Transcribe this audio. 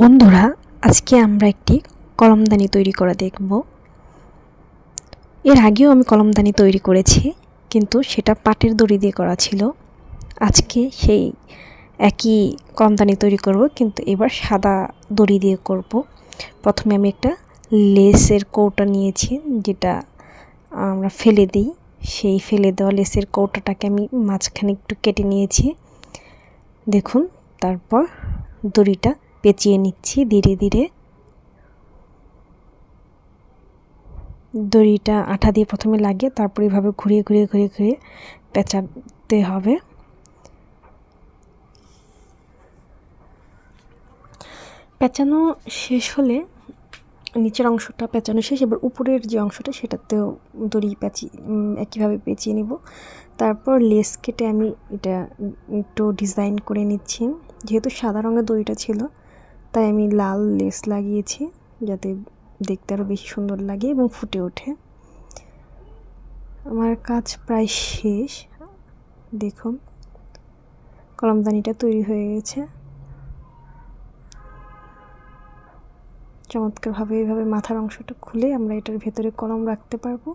বন্ধুরা, আজকে আমরা একটি কলমদানি তৈরি করা দেখব। এর আগেও আমি কলমদানি তৈরি করেছি, কিন্তু সেটা পাটের দড়ি দিয়ে করা ছিল। আজকে সেই একই কলমদানি তৈরি করব, কিন্তু এবার সাদা দড়ি দিয়ে করব। প্রথমে আমি একটা লেসের কৌটা নিয়েছি, যেটা আমরা ফেলে দিই। সেই ফেলে দেওয়া লেসের কৌটাটাকে আমি মাঝখানে একটু কেটে নিয়েছি। দেখুন, তারপর দড়িটা পেঁচিয়ে নিচ্ছি ধীরে ধীরে। দড়িটা আঠা দিয়ে প্রথমে লাগিয়ে তারপর এভাবে ঘুরিয়ে ঘুরিয়ে ঘুরিয়ে ঘুরিয়ে পেঁচাতে হবে। পেঁচানো শেষ হলে নিচের অংশটা পেঁচানো শেষ, এবার উপরের যে অংশটা সেটাতেও দড়ি পেঁচি একইভাবে পেঁচিয়ে নিব। তারপর লেস কেটে আমি এটা একটু ডিজাইন করে নিচ্ছি। যেহেতু সাদা রঙের দড়িটা ছিল তাই আমি লাল লেস লাগিয়েছি যাতে দেখতে আরও বেশি সুন্দর লাগে এবং ফুটে ওঠে। আমার কাজ প্রায় শেষ। দেখুন, কলমদানিটা তৈরি হয়ে গেছে। চমৎকারভাবে এইভাবে মাথার অংশটা খুলে আমরা এটার ভেতরে কলম রাখতে পারব।